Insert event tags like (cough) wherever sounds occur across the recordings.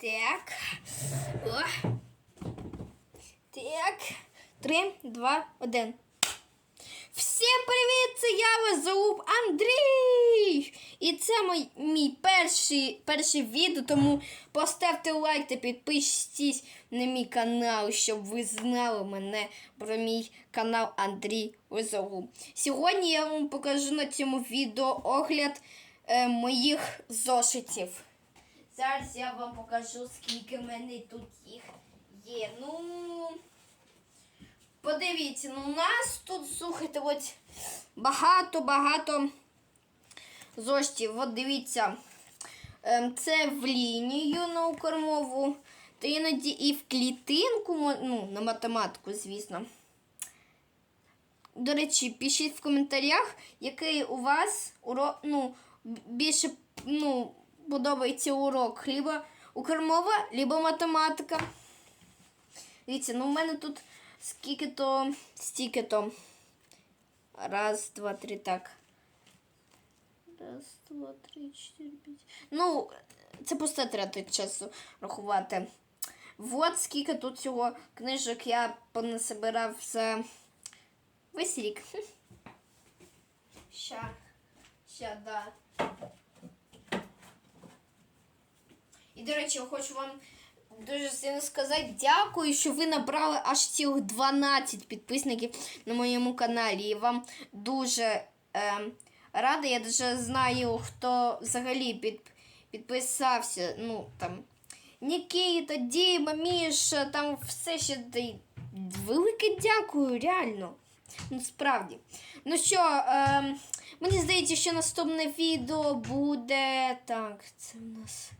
Так. О. Так. Три, два, один. Всім привіт! Це я вас Андрій! І це мій, мій перший, перший відео, тому поставте лайк та підпишіться на мій канал, щоб ви знали мене про мій канал Андрій Озору. Сьогодні я вам покажу на цьому відео огляд е, моїх зошитів. Зараз я вам покажу, скільки в мене тут їх є. Ну. Подивіться, ну у нас тут, слухайте, багато-багато зоштів. От дивіться, ем, це в лінію наукормову, то іноді і в клітинку, ну, на математику, звісно. До речі, пишіть в коментарях, який у вас урок, ну, більше ну, подобається урок. Либо укормова, либо математика. Дивіться, ну в мене тут скільки то, стільки то. Раз, два, три, так. Раз, два, три, чотири, п'ять. Ну, це просто тратить часу рахувати. Вот скільки тут цього книжок я понасобирав за весь рік. (laughs) Ща. Ща, да. До речі, хочу вам дуже сильно сказати дякую, що ви набрали аж цілих 12 підписників на моєму каналі. І вам дуже е, рада. Я дуже знаю, хто взагалі під, підписався. Ну, там, Нікіта, Діма, Міша, там все ще. Велике дякую, реально. Ну, справді. Ну що, е, мені здається, що наступне відео буде. Так, це в нас.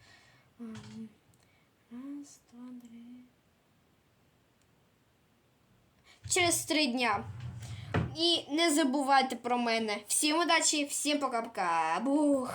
Раз, два, три. Через три дня. І не забувайте про мене. Всім удачі, всім пока-пока. Бух.